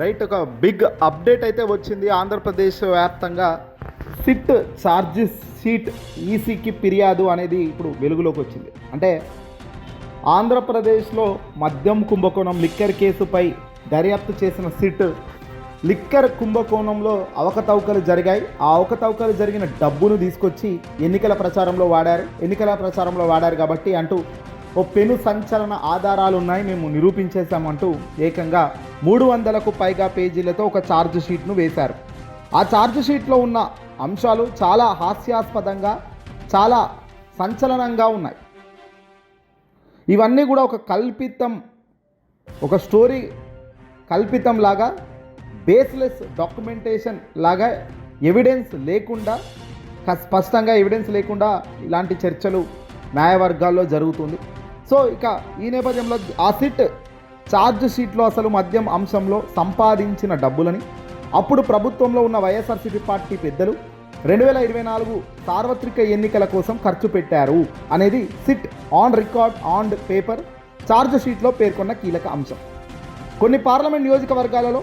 Right ఒక big update అయితే వచ్చింది. ఆంధ్రప్రదేశ్ వ్యాప్తంగా సిట్ ఛార్జెస్ సీట్ ఈసీకి ఫిర్యాదు అనేది ఇప్పుడు వెలుగులోకి వచ్చింది. అంటే ఆంధ్రప్రదేశ్లో మద్యం కుంభకోణం లిక్కర్ కేసుపై దర్యాప్తు చేసిన సిట్ లిక్కర్ కుంభకోణంలో అవకతవకలు జరిగాయి. ఆ అవకతవకలు జరిగిన డబ్బును తీసుకొచ్చి ఎన్నికల ప్రచారంలో వాడారు. ఎన్నికల ప్రచారంలో వాడారు కాబట్టి అంటూ ఓ పెను సంచలన ఆధారాలు ఉన్నాయి మేము నిరూపించేశామంటూ ఏకంగా మూడు వందలకు పైగా పేజీలతో ఒక ఛార్జ్ షీట్ను వేశారు. ఆ ఛార్జ్ షీట్లో ఉన్న అంశాలు చాలా హాస్యాస్పదంగా చాలా సంచలనంగా ఉన్నాయి. ఇవన్నీ కూడా ఒక కల్పితం ఒక స్టోరీ కల్పితం లాగా బేస్లెస్ డాక్యుమెంటేషన్ లాగా ఎవిడెన్స్ లేకుండా స్పష్టంగా ఎవిడెన్స్ లేకుండా ఇలాంటి చర్చలు న్యాయవర్గాల్లో జరుగుతుంది. సో ఇక ఈ నేపథ్యంలో ఆ సిట్ ఛార్జ్ షీట్లో అసలు మద్యం అంశంలో సంపాదించిన డబ్బులని అప్పుడు ప్రభుత్వంలో ఉన్న వైఎస్ఆర్సీపీ పార్టీ పెద్దలు రెండు వేల ఇరవై నాలుగు సార్వత్రిక ఎన్నికల కోసం ఖర్చు పెట్టారు అనేది SIT on record on paper charge షీట్లో పేర్కొన్న కీలక అంశం. కొన్ని పార్లమెంట్ నియోజకవర్గాలలో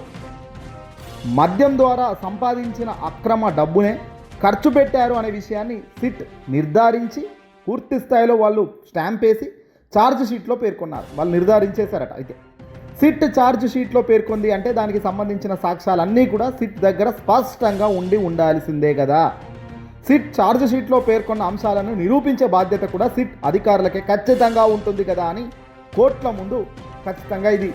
మద్యం ద్వారా సంపాదించిన అక్రమ డబ్బునే ఖర్చు పెట్టారు అనే విషయాన్ని సిట్ నిర్ధారించి పూర్తి స్థాయిలో వాళ్ళు స్టాంప్ వేసి ఛార్జ్ షీట్లో పేర్కొన్నారు. వాళ్ళు నిర్ధారించేశారట అయితే. సిట్ ఛార్జ్ షీట్లో పేర్కొంది అంటే దానికి సంబంధించిన సాక్ష్యాలన్నీ కూడా సిట్ దగ్గర స్పష్టంగా ఉండి ఉండాల్సిందే కదా. సిట్ ఛార్జ్ షీట్లో పేర్కొన్న అంశాలను నిరూపించే బాధ్యత కూడా సిట్ అధికారులకే ఖచ్చితంగా ఉంటుంది కదా అని కోర్టుల ముందు ఖచ్చితంగా ఇది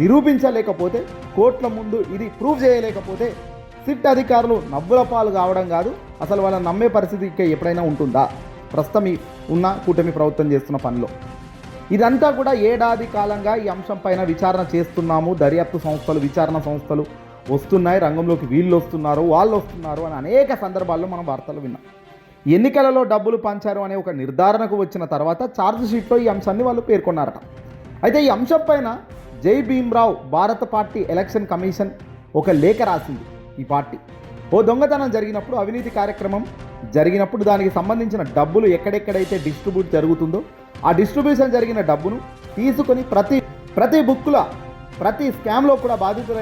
నిరూపించలేకపోతే కోర్టుల ముందు ఇది ప్రూవ్ చేయలేకపోతే సిట్ అధికారులు నవ్వుల పాలు కావడం కాదు అసలు వాళ్ళని నమ్మే పరిస్థితి ఇక ఎప్పుడైనా ఉంటుందా? ప్రస్తుతం ఈ ఉన్న కూటమి ప్రభుత్వం చేస్తున్న పనిలో. ఇదంతా కూడా ఏడాది కాలంగా ఈ అంశం పైన విచారణ చేస్తున్నాము. దర్యాప్తు సంస్థలు విచారణ సంస్థలు వస్తున్నాయి. రంగంలోకి వీళ్ళు వస్తున్నారు వాళ్ళు వస్తున్నారు అని అనేక సందర్భాల్లో మనం వార్తలు విన్నాం. ఎన్నికలలో డబ్బులు పంచారు అనే ఒక నిర్ధారణకు వచ్చిన తర్వాత ఛార్జ్ షీట్లో ఈ అంశాన్ని వాళ్ళు పేర్కొన్నారట. అయితే ఈ అంశం పైన జై భీమ్రావ్ భారత పార్టీ ఎలక్షన్ కమిషన్ ఒక లేఖ రాసింది. ఈ పార్టీ ఓ దొంగతనం జరిగినప్పుడు అవినీతి కార్యక్రమం జరిగినప్పుడు దానికి సంబంధించిన డబ్బులు ఎక్కడెక్కడైతే డిస్ట్రిబ్యూట్ జరుగుతుందో ఆ డిస్ట్రిబ్యూషన్ జరిగిన డబ్బును తీసుకొని ప్రతి ప్రతి బుక్ల ప్రతి స్కామ్లో కూడా బాధితుల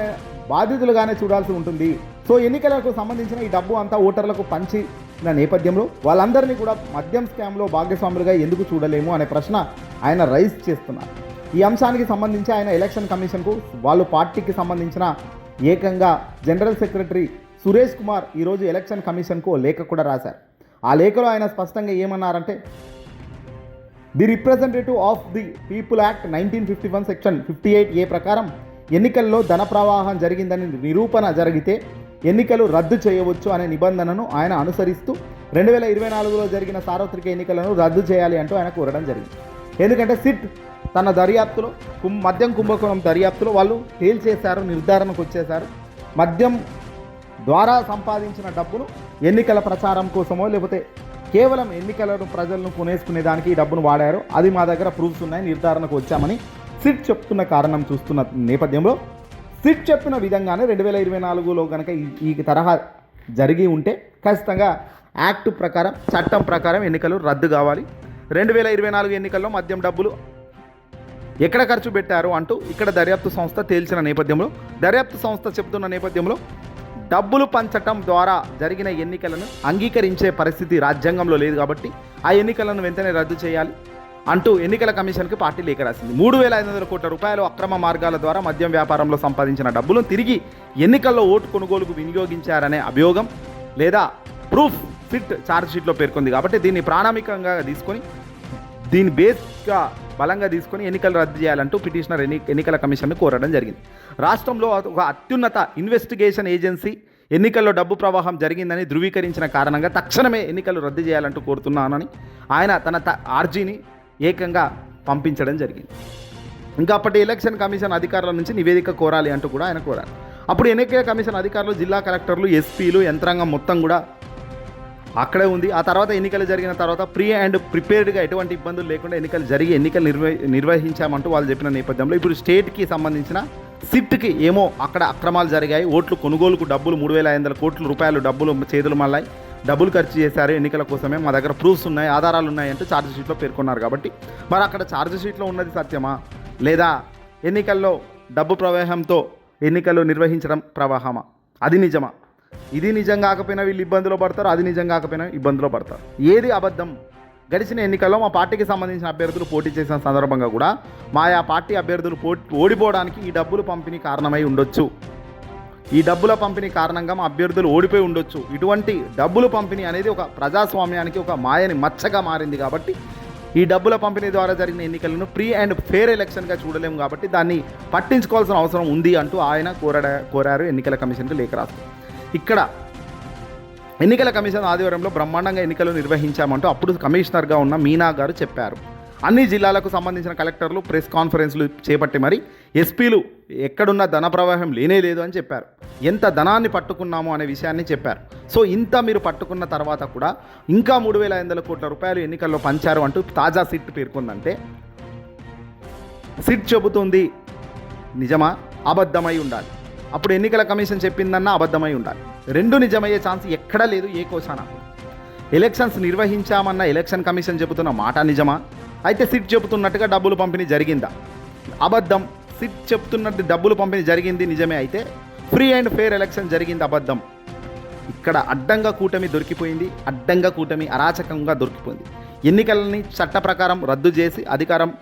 బాధితులుగానే చూడాల్సి ఉంటుంది. సో ఎన్నికలకు సంబంధించిన ఈ డబ్బు అంతా ఓటర్లకు పంచిన నేపథ్యంలో వాళ్ళందరినీ కూడా మద్యం స్కామ్లో భాగస్వాములుగా ఎందుకు చూడలేము అనే ప్రశ్న ఆయన రైజ్ చేస్తున్నారు. ఈ అంశానికి సంబంధించి ఆయన ఎలక్షన్ కమిషన్కు వాళ్ళు పార్టీకి సంబంధించిన ఏకంగా జనరల్ సెక్రటరీ సురేష్ కుమార్ ఈరోజు ఎలక్షన్ కమిషన్కు లేఖ కూడా రాశారు. ఆ లేఖలో ఆయన స్పష్టంగా ఏమన్నారంటే the representative of the people act nineteen fifty one section fifty eight A ప్రకారం ఎన్నికల్లో ధన ప్రవాహం జరిగిందని నిరూపణ జరిగితే ఎన్నికలు రద్దు చేయవచ్చు అనే నిబంధనను ఆయన అనుసరిస్తూ రెండు వేల ఇరవై నాలుగులో జరిగిన సార్వత్రిక ఎన్నికలను రద్దు చేయాలి అంటూ ఆయన కోరడం జరిగింది. ఎందుకంటే సిట్ తన దర్యాప్తులో కుం మద్యం కుంభకోణం దర్యాప్తులో వాళ్ళు తేల్చేశారు నిర్ధారణకు వచ్చేశారు. మద్యం ద్వారా సంపాదించిన డబ్బును ఎన్నికల ప్రచారం కోసమో లేకపోతే కేవలం ఎన్నికలను ప్రజలను కొనేసుకునే దానికి ఈ డబ్బును వాడారు అది మా దగ్గర ప్రూఫ్స్ ఉన్నాయి నిర్ధారణకు వచ్చామని సిట్ చెప్తున్న కారణం చూస్తున్న నేపథ్యంలో సిట్ చెప్పిన విధంగానే రెండు వేల ఇరవై నాలుగులో కనుక ఈ- తరహా జరిగి ఉంటే ఖచ్చితంగా యాక్ట్ ప్రకారం చట్టం ప్రకారం ఎన్నికలు రద్దు కావాలి. రెండు వేల ఇరవై నాలుగు ఎన్నికల్లో మద్యం డబ్బులు ఎక్కడ ఖర్చు పెట్టారు అంటూ ఇక్కడ దర్యాప్తు సంస్థ తేల్చిన నేపథ్యంలో దర్యాప్తు సంస్థ చెబుతున్న నేపథ్యంలో డబ్బులు పంచటం ద్వారా జరిగిన ఎన్నికలను అంగీకరించే పరిస్థితి రాజ్యాంగంలో లేదు కాబట్టి ఆ ఎన్నికలను వెంటనే రద్దు చేయాలి అంటూ ఎన్నికల కమిషన్కి పార్టీ లేఖ రాసింది. మూడు వేల ఐదు వందల కోట్ల రూపాయలు అక్రమ మార్గాల ద్వారా మద్యం వ్యాపారంలో సంపాదించిన డబ్బులను తిరిగి ఎన్నికల్లో ఓటు కొనుగోలుకు వినియోగించారనే అభియోగం లేదా ప్రూఫ్ ఫిట్ ఛార్జ్ షీట్లో పేర్కొంది కాబట్టి దీన్ని ప్రాణామికంగా తీసుకొని దీని బేస్గా బలంగా తీసుకొని ఎన్నికలు రద్దు చేయాలంటూ పిటిషనర్ ఎన్ని ఎన్నికల కమిషన్ను కోరడం జరిగింది. రాష్ట్రంలో ఒక అత్యున్నత ఇన్వెస్టిగేషన్ ఏజెన్సీ ఎన్నికల్లో డబ్బు ప్రవాహం జరిగిందని ధృవీకరించిన కారణంగా తక్షణమే ఎన్నికలు రద్దు చేయాలంటూ కోరుతున్నానని ఆయన తన త- ఆర్జీని ఏకంగా పంపించడం జరిగింది. ఇంకా అప్పటి ఎలక్షన్ కమిషన్ అధికారుల నుంచి నివేదిక కోరాలి అంటూ కూడా ఆయన కోరారు. అప్పుడు ఎన్నికల కమిషన్ అధికారులు జిల్లా కలెక్టర్లు ఎస్పీలు యంత్రాంగం మొత్తం కూడా అక్కడే ఉంది. ఆ తర్వాత ఎన్నికలు జరిగిన తర్వాత ప్రీ అండ్ ప్రిపేర్డ్గా ఎటువంటి ఇబ్బందులు లేకుండా ఎన్నికలు జరిగి ఎన్నికలు నిర్వ నిర్వహించామంటూ వాళ్ళు చెప్పిన నేపథ్యంలో ఇప్పుడు స్టేట్కి సంబంధించిన సిట్కి ఏమో అక్కడ అక్రమాలు జరిగాయి. ఓట్లు కొనుగోలుకు డబ్బులు మూడు వేల ఐదు వందల కోట్ల రూపాయలు డబ్బులు చేతులు మళ్ళాయి. డబ్బులు ఖర్చు చేశారు ఎన్నికల కోసమే. మా దగ్గర ప్రూఫ్స్ ఉన్నాయి ఆధారాలు ఉన్నాయి అంటూ ఛార్జ్ షీట్లో పేర్కొన్నారు కాబట్టి. మరి అక్కడ ఛార్జ్ షీట్లో ఉన్నది సత్యమా? లేదా ఎన్నికల్లో డబ్బు ప్రవాహంతో ఎన్నికలు నిర్వహించడం ప్రవాహమా? అది నిజమా? ఇది నిజం కాకపోయినా వీళ్ళు ఇబ్బందులు పడతారు అది నిజం కాకపోయినా ఇబ్బందిలో పడతారు. ఏది అబద్ధం? గడిచిన ఎన్నికల్లో మా పార్టీకి సంబంధించిన అభ్యర్థులు పోటీ చేసిన సందర్భంగా కూడా మా ఆ పార్టీ అభ్యర్థులు పో ఓడిపోవడానికి ఈ డబ్బులు పంపిణీ కారణమై ఉండొచ్చు. ఈ డబ్బుల పంపిణీ కారణంగా మా అభ్యర్థులు ఓడిపోయి ఉండొచ్చు. ఇటువంటి డబ్బులు పంపిణీ అనేది ఒక ప్రజాస్వామ్యానికి ఒక మాయని మచ్చగా మారింది కాబట్టి ఈ డబ్బుల పంపిణీ ద్వారా జరిగిన ఎన్నికలను ప్రీ అండ్ ఫేర్ ఎలక్షన్గా చూడలేము కాబట్టి దాన్ని పట్టించుకోవాల్సిన అవసరం ఉంది అంటూ ఆయన కోరడా కోరారు ఎన్నికల కమిషన్కి లేఖ రాస్తారు ఇక్కడ ఎన్నికల కమిషన్ ఆధ్వర్యంలో బ్రహ్మాండంగా ఎన్నికలు నిర్వహించామంటూ అప్పుడు కమిషనర్గా ఉన్న మీనా గారు చెప్పారు. అన్ని జిల్లాలకు సంబంధించిన కలెక్టర్లు ప్రెస్ కాన్ఫరెన్స్లు చేపట్టి మరి ఎస్పీలు ఎక్కడున్న ధన ప్రవాహం లేనే లేదు అని చెప్పారు. ఎంత ధనాన్ని పట్టుకున్నాము అనే విషయాన్ని చెప్పారు. సో ఇంత మీరు పట్టుకున్న తర్వాత కూడా ఇంకా మూడు వేల ఐదు వందల కోట్ల రూపాయలు ఎన్నికల్లో పంచారు అంటూ తాజా సిట్ పేర్కొందంటే సిట్ చెబుతుంది నిజమా? అబద్ధమై ఉండాలి. అప్పుడు ఎన్నికల కమిషన్ చెప్పిందన్న అబద్ధమై ఉండాలి. రెండు నిజమయ్యే ఛాన్స్ ఎక్కడా లేదు ఏ కోసాన? ఎలక్షన్స్ నిర్వహించామన్న ఎలక్షన్ కమిషన్ చెబుతున్న మాట నిజమా? అయితే సిట్ చెబుతున్నట్టుగా డబ్బులు పంపిణీ జరిగిందా? అబద్ధం. సిట్ చెప్తున్నట్టు డబ్బులు పంపిణీ జరిగింది నిజమే అయితే ఫ్రీ అండ్ ఫెయిర్ ఎలక్షన్ జరిగింది అబద్ధం. ఇక్కడ అడ్డంగా కూటమి దొరికిపోయింది అడ్డంగా కూటమి అరాచకంగా దొరికిపోయింది. ఎన్నికలని చట్ట ప్రకారం రద్దు చేసి అధికారం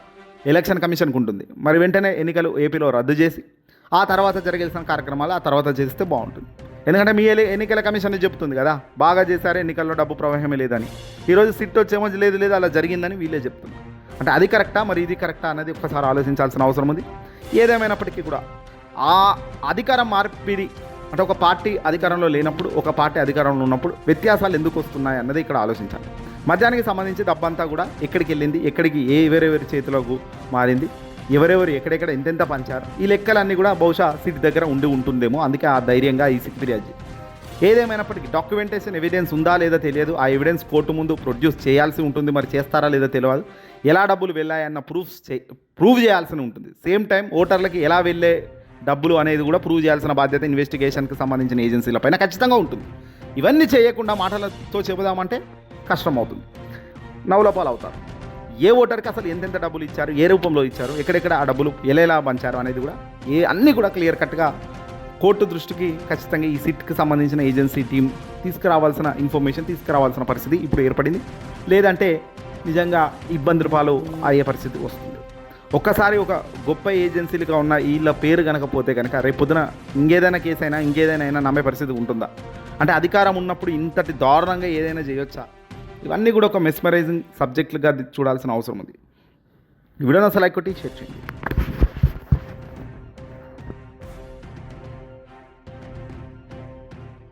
ఎలక్షన్ కమిషన్కు ఉంటుంది మరి వెంటనే ఎన్నికలు ఏపీలో రద్దు చేసి ఆ తర్వాత జరగాల్సిన కార్యక్రమాలు ఆ తర్వాత చేస్తే బాగుంటుంది. ఎందుకంటే మీ ఎన్నికల కమిషన్ చెప్తుంది కదా బాగా చేశారు ఎన్నికల్లో డబ్బు ప్రవాహమే లేదని. ఈరోజు సిట్ వచ్చేమో లేదు లేదు అలా జరిగిందని వీళ్ళే చెప్తున్నారు. అంటే అది కరెక్టా మరి ఇది కరెక్టా అనేది ఒక్కసారి ఆలోచించాల్సిన అవసరం ఉంది. ఏదేమైనప్పటికీ కూడా ఆ అధికారం మార్పిడి అంటే ఒక పార్టీ అధికారంలో లేనప్పుడు ఒక పార్టీ అధికారంలో ఉన్నప్పుడు వ్యత్యాసాలు ఎందుకు వస్తున్నాయి అన్నది ఇక్కడ ఆలోచించాలి. మద్యానికి సంబంధించి డబ్బంతా కూడా ఎక్కడికి వెళ్ళింది ఎక్కడికి ఏ వేరే వేరే చేతిలోకి మారింది ఎవరెవరు ఎక్కడెక్కడ ఎంతెంత పంచారు ఈ లెక్కలన్నీ కూడా బహుశా సిట్ దగ్గర ఉండి ఉంటుందేమో. అందుకే ఆ ధైర్యంగా ఈ సిట్ ఫిర్యాదు ఏదేమైనప్పటికీ డాక్యుమెంటేషన్ ఎవిడెన్స్ ఉందా లేదా తెలియదు. ఆ ఎవిడెన్స్ కోర్టు ముందు ప్రొడ్యూస్ చేయాల్సి ఉంటుంది. మరి చేస్తారా లేదా తెలియదు. ఎలా డబ్బులు వెళ్ళాయన్న ప్రూఫ్స్ ప్రూవ్ చేయాల్సి ఉంటుంది. సేమ్ టైం ఓటర్లకి ఎలా వెళ్ళే డబ్బులు అనేది కూడా ప్రూవ్ చేయాల్సిన బాధ్యత ఇన్వెస్టిగేషన్కి సంబంధించిన ఏజెన్సీల పైన ఖచ్చితంగా ఉంటుంది. ఇవన్నీ చేయకుండా మాటలతో చెబుదామంటే కష్టం అవుతుంది. నవ్వులపాలు అవుతారు ఏ ఓటర్కి అసలు ఎంతెంత డబ్బులు ఇచ్చారు? ఏ రూపంలో ఇచ్చారు? ఎక్కడెక్కడ ఆ డబ్బులు ఎలా పంచారు అనేది కూడా ఏ అన్నీ కూడా క్లియర్ కట్గా కోర్టు దృష్టికి ఖచ్చితంగా ఈ సిట్కి సంబంధించిన ఏజెన్సీ టీం తీసుకురావాల్సిన ఇన్ఫర్మేషన్ తీసుకురావాల్సిన పరిస్థితి ఇప్పుడు ఏర్పడింది. లేదంటే నిజంగా ఇబ్బందుల పాలు అయ్యే పరిస్థితి వస్తుంది. ఒక్కసారి ఒక గొప్ప ఏజెన్సీలుగా ఉన్న వీళ్ళ పేరు కనుక పోతే కనుక రేపు పొద్దున ఇంకేదైనా కేసు అయినా ఇంకేదైనా అయినా నమ్మే పరిస్థితి ఉంటుందా? అంటే అధికారం ఉన్నప్పుడు ఇంతటి దారుణంగా ఏదైనా చేయొచ్చా? ఇవన్నీ కూడా ఒక మెస్మరైజింగ్ సబ్జెక్టులుగా చూడాల్సిన అవసరం ఉంది. ఈ వీడియోని అసలు లైక్ కొట్టి షేర్ చేయండి.